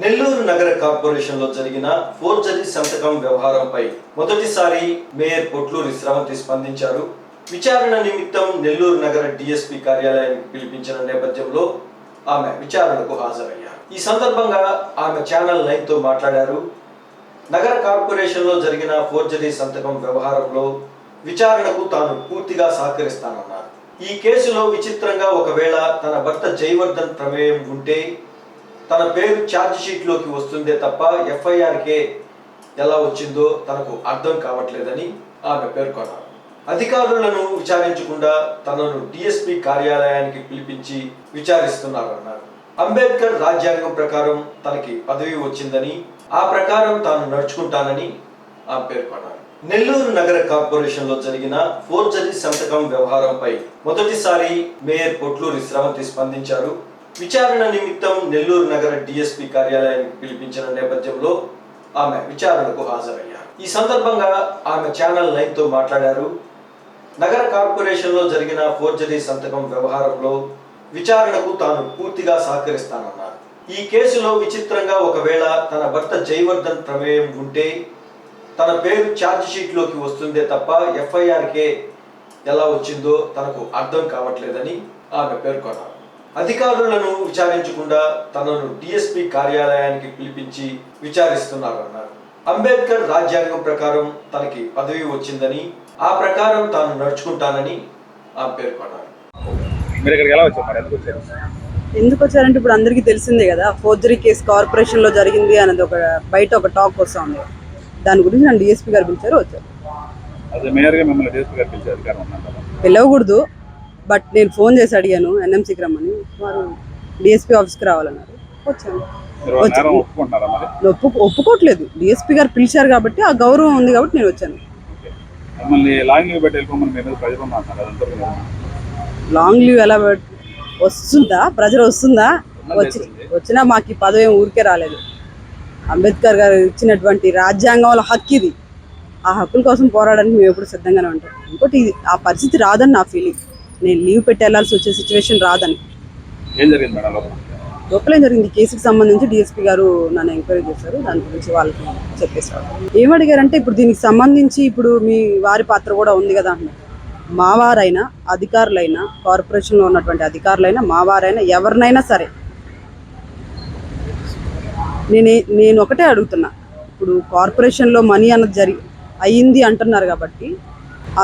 నెల్లూరు నగర కార్పొరేషన్లో జరిగిన ఫోర్జరీ సంతకం వ్యవహారంపై మొదటిసారి మేయర్ పొట్లూరి శ్రవంతి స్పందించారు. విచారణ నిమిత్తం నెల్లూరు నగర డిఎస్పి కార్యాలయానికి పిలిపించిన నేపథ్యంలో ఆమె విచారణకు హాజరయ్యారు. ఈ సందర్భంగా ఆమె ఛానల్ నైన్తో మాట్లాడారు. నగర కార్పొరేషన్లో జరిగిన ఫోర్జరీ సంతకం వ్యవహారంలో విచారణకు తాను పూర్తిగా సహకరిస్తానన్నారు. ఈ కేసులో విచిత్రంగా ఒకవేళ తన భర్త జయవర్ధన్ ప్రమేయం ఉంటే తన పేరు ఛార్జ్ షీట్లోకి వస్తుందే తప్ప ఎఫ్ఐఆర్కే ఎలా వచ్చిందో తనకు అర్థం కావట్లేదని ఆమె పేర్కొన్నారు. అధికారులను విచారించకుండా తనను డిఎస్పి కార్యాలయానికి పిలిపించి విచారిస్తున్నారన్నారు. అంబేద్కర్ రాజ్యాంగం ప్రకారం తనకి పదవి వచ్చిందని ఆ ప్రకారం తాను నడుచుకుంటానని ఆమె పేర్కొన్నారు. నెల్లూరు నగర కార్పొరేషన్లో జరిగిన ఫోర్జరీ సంతకం వ్యవహారంపై మొదటిసారి మేయర్ పొట్లూరి స్రవంతి స్పందించారు. విచారణ నిమిత్తం నెల్లూరు నగర డిఎస్పి కార్యాలయానికి పిలిపించిన నేపథ్యంలో ఆమె విచారణకు హాజరయ్యారు. ఈ సందర్భంగా ఆమె ఛానల్ నైన్తో మాట్లాడారు. నగర కార్పొరేషన్లో జరిగిన ఫోర్జరీ సంతకం వ్యవహారంలో విచారణకు తాను పూర్తిగా సహకరిస్తానన్నారు. ఈ కేసులో విచిత్రంగా ఒకవేళ తన భర్త జయవర్ధన్ ప్రమేయం ఉంటే తన పేరు ఛార్జ్ షీట్లోకి వస్తుందే తప్ప ఎఫ్ఐఆర్కే ఎలా వచ్చిందో తనకు అర్థం కావట్లేదని ఆమె పేర్కొన్నారు. అధికారులను విచారించకుండా తనను డిఎస్పి కార్యాలయానికి పిలిపించి విచారిస్తున్నారన్నారు. అంబేద్కర్ రాజ్యాంగం ప్రకారం తనకి పదవి వచ్చిందని ఆ ప్రకారం తాను నడుచుకుంటానని ఆమె పేర్కొన్నారు. మీరు ఇక్కడికి ఎలా వచ్చారు? మరి ఎందుకు వచ్చారు? ఎందుకు వచ్చారంటే ఇప్పుడు అందరికీ తెలిసిందే కదా ఫోర్జరీ కేసు కార్పొరేషన్లో జరిగింది అనేది ఒక బయట ఒక టాక్ వస్తా ఉంది దాని గురించి నన్ను డిఎస్పీ గారు పిలిచారు వచ్చారు. పిలవకూడదు. బట్ నేను ఫోన్ చేసి అడిగాను ఎన్ఎంసీకి రమ్మని వారు డిఎస్పీ ఆఫీస్కి రావాలన్నారు. వచ్చాను ఒప్పు ఒప్పుకోవట్లేదు డిఎస్పీ గారు పిలిచారు కాబట్టి ఆ గౌరవం ఉంది కాబట్టి నేను వచ్చాను. లాంగ్ లీవ్ ఎలా వస్తుందా? ప్రజలు వస్తుందా? వచ్చి వచ్చినా మాకు ఈ పదవి ఊరికే రాలేదు. అంబేద్కర్ గారు ఇచ్చినటువంటి రాజ్యాంగంలో హక్కు ఇది. ఆ హక్కుల కోసం పోరాడడానికి మేము ఎప్పుడు సిద్ధంగానే ఉంటాం. ఇంకోటి ఆ పరిస్థితి రాదని నా ఫీలింగ్ నేను లీవ్ పెట్టి వెళ్ళాల్సి వచ్చే సిచ్యువేషన్ రాదని. ఏం జరిగింది మేడం లోపల? లోపల ఏం జరిగింది. కేసుకి సంబంధించి డిఎస్పీ గారు నన్ను ఎంక్వైరీ చేశారు. దాని గురించి వాళ్ళకి చెప్పేశారు. ఏమడిగారంటే ఇప్పుడు దీనికి సంబంధించి ఇప్పుడు మీ వారి పాత్ర కూడా ఉంది కదా అంటున్నారు. మా వారైనా అధికారులైనా కార్పొరేషన్లో ఉన్నటువంటి అధికారులైనా మా వారైనా ఎవరినైనా సరే. నేనే నేను ఒకటే అడుగుతున్నా. ఇప్పుడు కార్పొరేషన్లో మనీ అన్నది జరి అయ్యింది అంటున్నారు కాబట్టి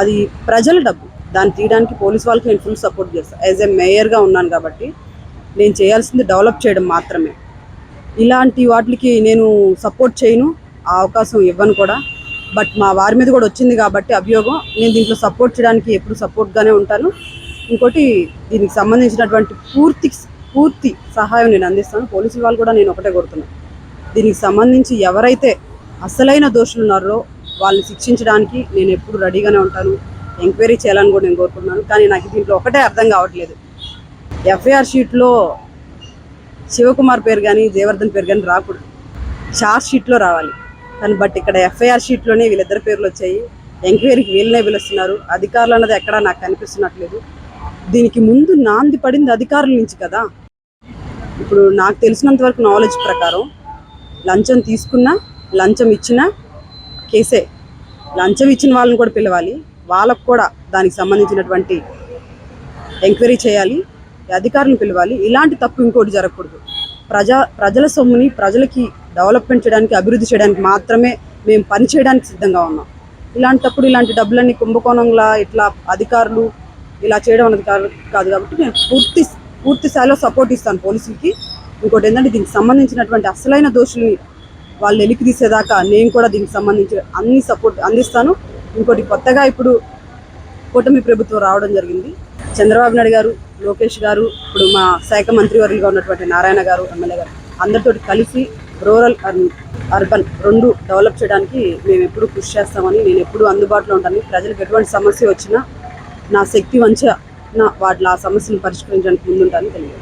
అది ప్రజల డబ్బు. దాన్ని తీయడానికి పోలీస్ వాళ్ళకి నేను ఫుల్ సపోర్ట్ చేస్తాను యాజ్ ఏ మేయర్గా ఉన్నాను కాబట్టి నేను చేయాల్సింది డెవలప్ చేయడం మాత్రమే. ఇలాంటి వాటికి నేను సపోర్ట్ చేయను ఆ అవకాశం ఇవ్వను కూడా. బట్ మా వారి మీద కూడా వచ్చింది కాబట్టి అభియోగం. నేను దీంట్లో సపోర్ట్ చేయడానికి ఎప్పుడు సపోర్ట్గానే ఉంటాను. ఇంకోటి దీనికి సంబంధించినటువంటి పూర్తి పూర్తి సహాయం నేను అందిస్తాను. పోలీసుల వాళ్ళు కూడా నేను ఒకటే కోరుతున్నాను. దీనికి సంబంధించి ఎవరైతే అసలైన దోషులు ఉన్నారో వాళ్ళని శిక్షించడానికి నేను ఎప్పుడు రెడీగానే ఉంటాను. ఎంక్వైరీ చేయాలని కూడా నేను కోరుకుంటున్నాను. కానీ నాకు దీంట్లో ఒకటే అర్థం కావట్లేదు. ఎఫ్ఐఆర్ షీట్లో శివకుమార్ పేరు కానీ జయవర్ధన్ పేరు కానీ రాకూడదు. చార్జ్ షీట్లో రావాలి. కానీ బట్ ఇక్కడ ఎఫ్ఐఆర్ షీట్లోనే వీళ్ళిద్దరి పేర్లు వచ్చాయి. ఎంక్వైరీకి వీళ్ళనే పిలుస్తున్నారు అధికారులు అన్నది ఎక్కడా నాకు కనిపిస్తున్నట్లేదు. దీనికి ముందు నాంది పడింది అధికారుల నుంచి కదా. ఇప్పుడు నాకు తెలిసినంత వరకు నాలెడ్జ్ ప్రకారం లంచం తీసుకున్నా లంచం ఇచ్చినా కేసే. లంచం ఇచ్చిన వాళ్ళని కూడా పిలవాలి. వాళ్ళకు కూడా దానికి సంబంధించినటువంటి ఎంక్వైరీ చేయాలి అధికారులను పిలవాలి. ఇలాంటి తప్పు ఇంకోటి జరగకూడదు. ప్రజా ప్రజల సొమ్ముని ప్రజలకి డెవలప్మెంట్ చేయడానికి అభివృద్ధి చేయడానికి మాత్రమే మేము పని చేయడానికి సిద్ధంగా ఉన్నాం. ఇలాంటప్పుడు ఇలాంటి డబ్బులన్నీ కుంభకోణంలా ఇట్లా అధికారులు ఇలా చేయడం అనేది కాదు కాదు కాబట్టి నేను పూర్తి పూర్తి స్థాయిలో సపోర్ట్ ఇస్తాను పోలీసులకి. ఇంకోటి ఏంటంటే దీనికి సంబంధించినటువంటి అసలైన దోషుల్ని వాళ్ళు వెలికి తీసేదాకా నేను కూడా దీనికి సంబంధించి అన్ని సపోర్ట్ అందిస్తాను. ఇంకోటి కొత్తగా ఇప్పుడు కూటమి ప్రభుత్వం రావడం జరిగింది. చంద్రబాబు నాయుడు గారు లోకేష్ గారు ఇప్పుడు మా శాఖ మంత్రివర్యులుగా ఉన్నటువంటి నారాయణ గారు ఎమ్మెల్యే గారు అందరితో కలిసి రూరల్ అర్బన్ అర్బన్ రెండు డెవలప్ చేయడానికి మేము ఎప్పుడు కృషి చేస్తామని నేను ఎప్పుడు అందుబాటులో ఉంటాను. ప్రజలకు ఎటువంటి సమస్య వచ్చినా నా శక్తి వంచ నా వాటి ఆ సమస్యను పరిష్కరించడానికి ముందుంటానని తెలియదు